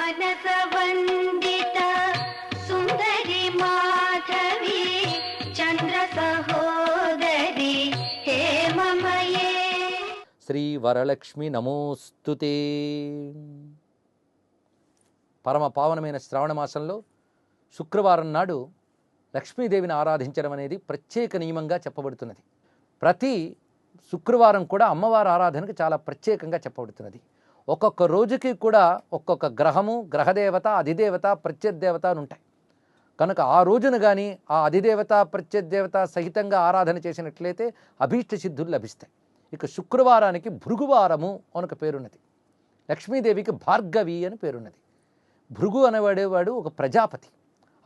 మనస వందిత సుందరి మాధవి చంద్ర సహోదరి హేమమయే శ్రీ వరలక్ష్మి నమోస్తుతే పరమ పావనమైన శ్రావణ మాసంలో శుక్రవారం నాడు లక్ష్మీదేవిని ఆరాధించడం అనేది ప్రత్యేక నియమంగా చెప్పబడుతున్నది. ప్రతి శుక్రవారం కూడా అమ్మవారి ఆరాధనకు చాలా ప్రత్యేకంగా చెప్పబడుతున్నది. ఒక్కొక్క రోజుకి కూడా ఒక్కొక్క గ్రహము గ్రహదేవత అధిదేవత ప్రత్యర్థేవత అని ఉంటాయి. కనుక ఆ రోజున కానీ ఆ అధిదేవత ప్రత్యర్థేవత సహితంగా ఆరాధన చేసినట్లయితే అభీష్ట సిద్ధులు లభిస్తాయి. ఇక శుక్రవారానికి భృగువారము అనొక పేరున్నది. లక్ష్మీదేవికి భార్గవి అని పేరున్నది. భృగు అనబడేవాడు ఒక ప్రజాపతి.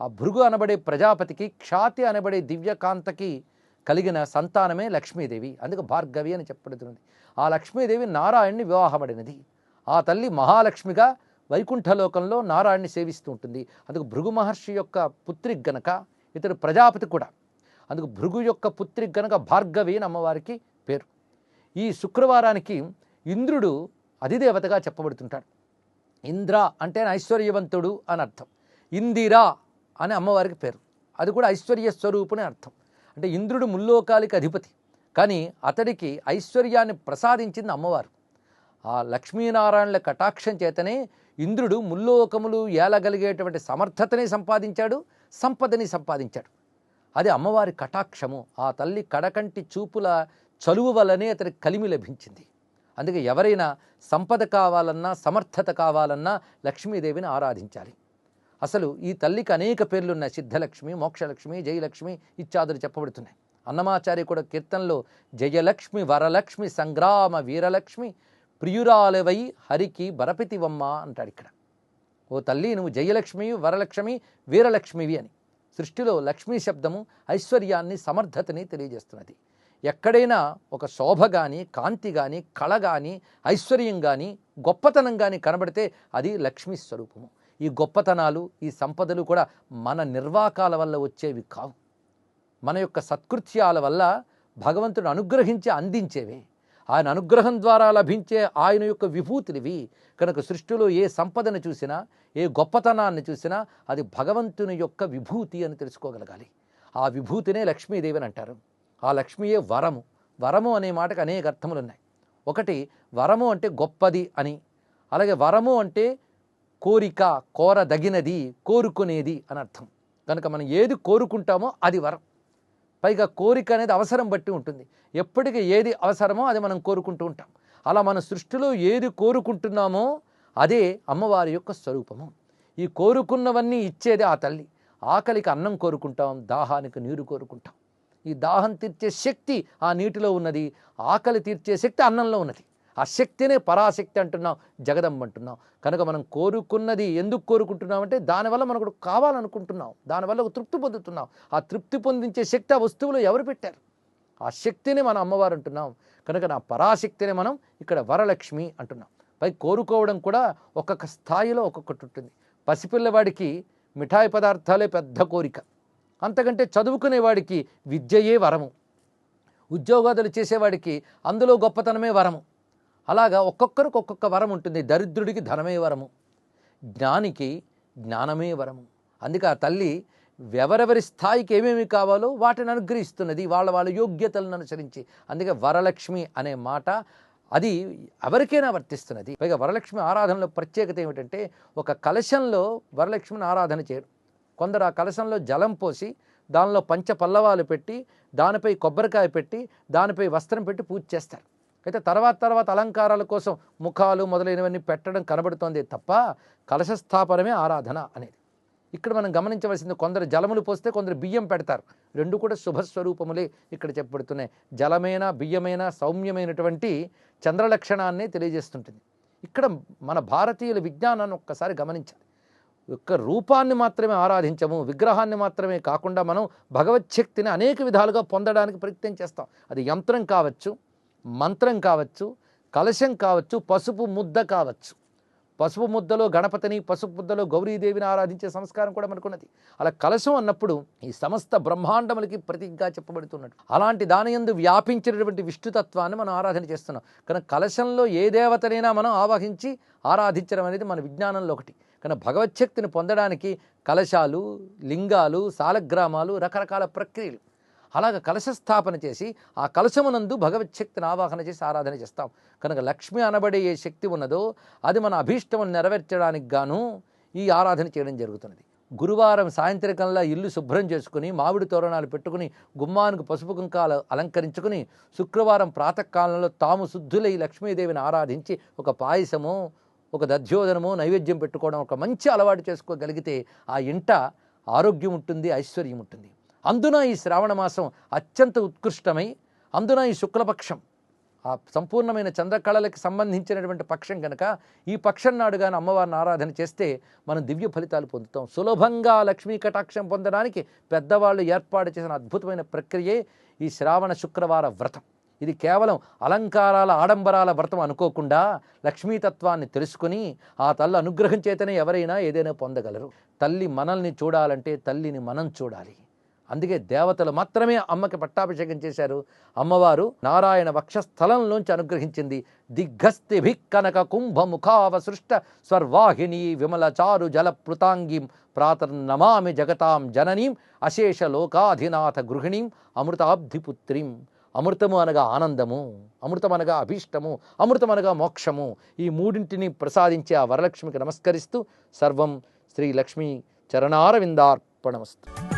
ఆ భృగు అనబడే ప్రజాపతికి క్షాతి అనబడే దివ్యకాంతకి కలిగిన సంతానమే లక్ష్మీదేవి. అందుకు భార్గవి అని చెప్పబడుతుంది ఆ లక్ష్మీదేవి నారాయణ్ణి వివాహపడినది. ఆ తల్లి మహాలక్ష్మిగా వైకుంఠలోకంలో నారాయణ్ణి సేవిస్తూ ఉంటుంది అందుకు భృగు మహర్షి యొక్క పుత్రి గనక ఇతడు ప్రజాపతి కూడా అందుకు భృగు యొక్క పుత్రి గనక భార్గవి అని అమ్మవారికి పేరు. ఈ శుక్రవారానికి ఇంద్రుడు అధిదేవతగా చెప్పబడుతుంటాడు. ఇంద్ర అంటే ఐశ్వర్యవంతుడు అని అర్థం. ఇందిరా అని అమ్మవారికి పేరు. అది కూడా ఐశ్వర్య స్వరూపుని అర్థం. అంటే ఇంద్రుడు ముల్లోకాలికి అధిపతి. కానీ అతడికి ఐశ్వర్యాన్ని ప్రసాదించింది అమ్మవారు. ఆ లక్ష్మీనారాయణుల కటాక్షం చేతనే ఇంద్రుడు ముల్లోకములు ఏలగలిగేటువంటి సమర్థతని సంపాదించాడు సంపదని సంపాదించాడు. అది అమ్మవారి కటాక్షము. ఆ తల్లి కడకంటి చూపుల చలువు వల్లనే అతనికి కలిమి లభించింది. అందుకే ఎవరైనా సంపద కావాలన్నా సమర్థత కావాలన్నా లక్ష్మీదేవిని ఆరాధించాలి. అసలు ఈ తల్లికి అనేక పేర్లున్నాయి. సిద్ధలక్ష్మి మోక్షలక్ష్మి జయలక్ష్మి ఇత్యాదులు చెప్పబడుతున్నాయి. అన్నమాచార్య కూడా కీర్తనలో జయలక్ష్మి వరలక్ష్మి సంగ్రామ వీరలక్ష్మి ప్రియురాలవై హరికి బరపితివమ్మ అంటాడు ఇక్కడ. ఓ తల్లి నువ్వు జయలక్ష్మి వరలక్ష్మి వీరలక్ష్మివి అని. సృష్టిలో లక్ష్మీ శబ్దము ఐశ్వర్యాన్ని సమర్థతని తెలియజేస్తున్నది. ఎక్కడైనా ఒక శోభ కానీ కాంతి కానీ కళ కానీ ఐశ్వర్యం కానీ గొప్పతనం కానీ కనబడితే అది లక్ష్మీ స్వరూపము. ఈ గొప్పతనాలు ఈ సంపదలు కూడా మన నిర్వాకాల వల్ల వచ్చేవి కావు. మన యొక్క సత్కృత్యాల వల్ల భగవంతుడు అనుగ్రహించి అందించేవే. ఆయన అనుగ్రహం ద్వారా లభించే ఆయన యొక్క విభూతులివి కనుక సృష్టిలో ఏ సంపదను చూసినా ఏ గొప్పతనాన్ని చూసినా అది భగవంతుని యొక్క విభూతి అని తెలుసుకోగలగాలి. ఆ విభూతినే లక్ష్మీదేవి అని అంటారు. ఆ లక్ష్మీయే వరము. వరము అనే మాటకు అనేక అర్థములు ఉన్నాయి ఒకటి వరము అంటే గొప్పది అని. అలాగే వరము అంటే కోరిక కోరదగినది కోరుకునేది అని అర్థం. కనుక మనం ఏది కోరుకుంటామో అది వరం. పైగా కోరిక అనేది అవసరం బట్టి ఉంటుంది. ఎప్పటికీ ఏది అవసరమో అది మనం కోరుకుంటూ ఉంటాం. అలా మన సృష్టిలో ఏది కోరుకుంటున్నామో అదే అమ్మవారి యొక్క స్వరూపము. ఈ కోరుకున్నవన్నీ ఇచ్చేది ఆ తల్లి. ఆకలికి అన్నం కోరుకుంటాం దాహానికి నీరు కోరుకుంటాం. ఈ దాహం తీర్చే శక్తి ఆ నీటిలో ఉన్నది. ఆకలి తీర్చే శక్తి అన్నంలో ఉన్నది. ఆ శక్తినే పరాశక్తి అంటున్నాం జగదమ్మ అంటున్నాం. కనుక మనం కోరుకున్నది ఎందుకు కోరుకుంటున్నాం అంటే దానివల్ల మనకు కావాలనుకుంటున్నాం. దానివల్ల ఒక తృప్తి పొందుతున్నాం. ఆ తృప్తి పొందించే శక్తి ఆ వస్తువులో ఎవరు పెట్టారు? ఆ శక్తిని మన అమ్మవారు అంటున్నాం. కనుక నా పరాశక్తిని మనం ఇక్కడ వరలక్ష్మి అంటున్నాం. పై కోరుకోవడం కూడా ఒక్కొక్క స్థాయిలో ఒక్కొక్కటి ఉంటుంది. పసిపిల్లవాడికి మిఠాయి పదార్థాలే పెద్ద కోరిక. అంతకంటే చదువుకునేవాడికి విద్యయే వరము. ఉద్యోగాదులు చేసేవాడికి అందులో గొప్పతనమే వరము. అలాగా ఒక్కొక్కరికి ఒక్కొక్క వరం ఉంటుంది. దరిద్రుడికి ధనమే వరము. జ్ఞానికి జ్ఞానమే వరము. అందుకే ఆ తల్లి ఎవరెవరి స్థాయికి ఏమేమి కావాలో వాటిని అనుగ్రహిస్తున్నది. వాళ్ళ వాళ్ళ యోగ్యతలను అనుసరించి. అందుకే వరలక్ష్మి అనే మాట అది ఎవరికైనా వర్తిస్తున్నది. పైగా వరలక్ష్మి ఆరాధనలో ప్రత్యేకత ఏమిటంటే ఒక కలశంలో వరలక్ష్మిని ఆరాధన చేయడం. కొందరు ఆ కలశంలో జలం పోసి దానిలో పంచ పల్లవాలు పెట్టి దానిపై కొబ్బరికాయ పెట్టి దానిపై వస్త్రం పెట్టి పూజ చేస్తారు. అయితే తర్వాత తర్వాత అలంకారాల కోసం ముఖాలు మొదలైనవన్నీ పెట్టడం కనబడుతోంది తప్ప కలశ స్థాపనమే ఆరాధన అనేది. ఇక్కడ మనం గమనించవలసింది కొందరు జలములు పోస్తే కొందరు బియ్యం పెడతారు. రెండు కూడా శుభస్వరూపములే ఇక్కడ చెప్పబడుతున్నాయి. జలమైన బియ్యమైన సౌమ్యమైనటువంటి చంద్రలక్షణాన్ని తెలియజేస్తుంటుంది. ఇక్కడ మన భారతీయుల విజ్ఞానాన్ని ఒక్కసారి గమనించాలి యొక్క రూపాన్ని మాత్రమే ఆరాధించము విగ్రహాన్ని మాత్రమే కాకుండా మనం భగవచ్ఛక్తిని అనేక విధాలుగా పొందడానికి ప్రయత్నం చేస్తాం. అది యంత్రం కావచ్చు మంత్రం కావచ్చు కలశం కావచ్చు పసుపు ముద్ద కావచ్చు. పసుపు ముద్దలో గణపతిని పసుపు ముద్దలో గౌరీదేవిని ఆరాధించే సంస్కారం కూడా మనకున్నది. అలా కలశం అన్నప్పుడు ఈ సమస్త బ్రహ్మాండములకి ప్రతిగా చెప్పబడుతున్నట్టు. అలాంటి దాని యందు వ్యాపించినటువంటి విష్ణుతత్వాన్ని మనం ఆరాధన చేస్తున్నాం. కనుక కలశంలో ఏ దేవతనైనా మనం ఆవాహించి ఆరాధించడం అనేది మన విజ్ఞానంలో ఒకటి. కానీ భగవచ్ఛక్తిని పొందడానికి కలశాలు లింగాలు సాలగ్రామాలు రకరకాల ప్రక్రియలు. అలాగ కలశ స్థాపన చేసి ఆ కలశమునందు భగవచ్ఛక్తిని ఆవాహన చేసి ఆరాధన చేస్తాం. కనుక లక్ష్మి అనబడే ఏ శక్తి ఉన్నదో అది మన అభీష్టమును నెరవేర్చడానికి గాను ఈ ఆరాధన చేయడం జరుగుతున్నది. గురువారం సాయంత్రికంలా ఇల్లు శుభ్రం చేసుకుని మామిడి తోరణాలు పెట్టుకుని గుమ్మానికి పసుపు కుంకాలు అలంకరించుకుని శుక్రవారం ప్రాతకాలంలో తాము శుద్ధులై లక్ష్మీదేవిని ఆరాధించి ఒక పాయసము ఒక దధ్యోదనము నైవేద్యం పెట్టుకోవడం ఒక మంచి అలవాటు చేసుకోగలిగితే ఆ ఇంట ఆరోగ్యం ఉంటుంది ఐశ్వర్యం ఉంటుంది. అందున ఈ శ్రావణ మాసం అత్యంత ఉత్కృష్టమై అందున ఈ శుక్లపక్షం ఆ సంపూర్ణమైన చంద్రకళలకి సంబంధించినటువంటి పక్షం కనుక ఈ పక్షం నాడు కానీ అమ్మవారిని ఆరాధన చేస్తే మనం దివ్య ఫలితాలు పొందుతాం. సులభంగా లక్ష్మీ కటాక్షం పొందడానికి పెద్దవాళ్ళు ఏర్పాటు చేసిన అద్భుతమైన ప్రక్రియే ఈ శ్రావణ శుక్రవార వ్రతం. ఇది కేవలం అలంకారాల ఆడంబరాల వ్రతం అనుకోకుండా లక్ష్మీతత్వాన్ని తెలుసుకుని ఆ తల్లి అనుగ్రహం చేతనే ఎవరైనా ఏదైనా పొందగలరు. తల్లి మనల్ని చూడాలంటే తల్లిని మనం చూడాలి. అందుకే దేవతలు మాత్రమే అమ్మకి పట్టాభిషేకం చేశారు. అమ్మవారు నారాయణ వక్షస్థలంలోంచి అనుగ్రహించింది. దిగ్గస్థిభి కనక కుంభ ముఖావసృష్ట స్వర్వాహిని విమల చారు జల ప్రాతర్ ప్రాతర్నమామి జగతాం జననీం అశేష లోకాధినాథ గృహిణీం అమృతాబ్ధిపుత్రీం. అమృతము అనగా ఆనందము అమృతం అనగా అభీష్టము అమృతం అనగా మోక్షము. ఈ మూడింటిని ప్రసాదించే ఆ వరలక్ష్మికి నమస్కరిస్తూ సర్వం శ్రీ లక్ష్మీ చరణారవిందార్పణమస్తు.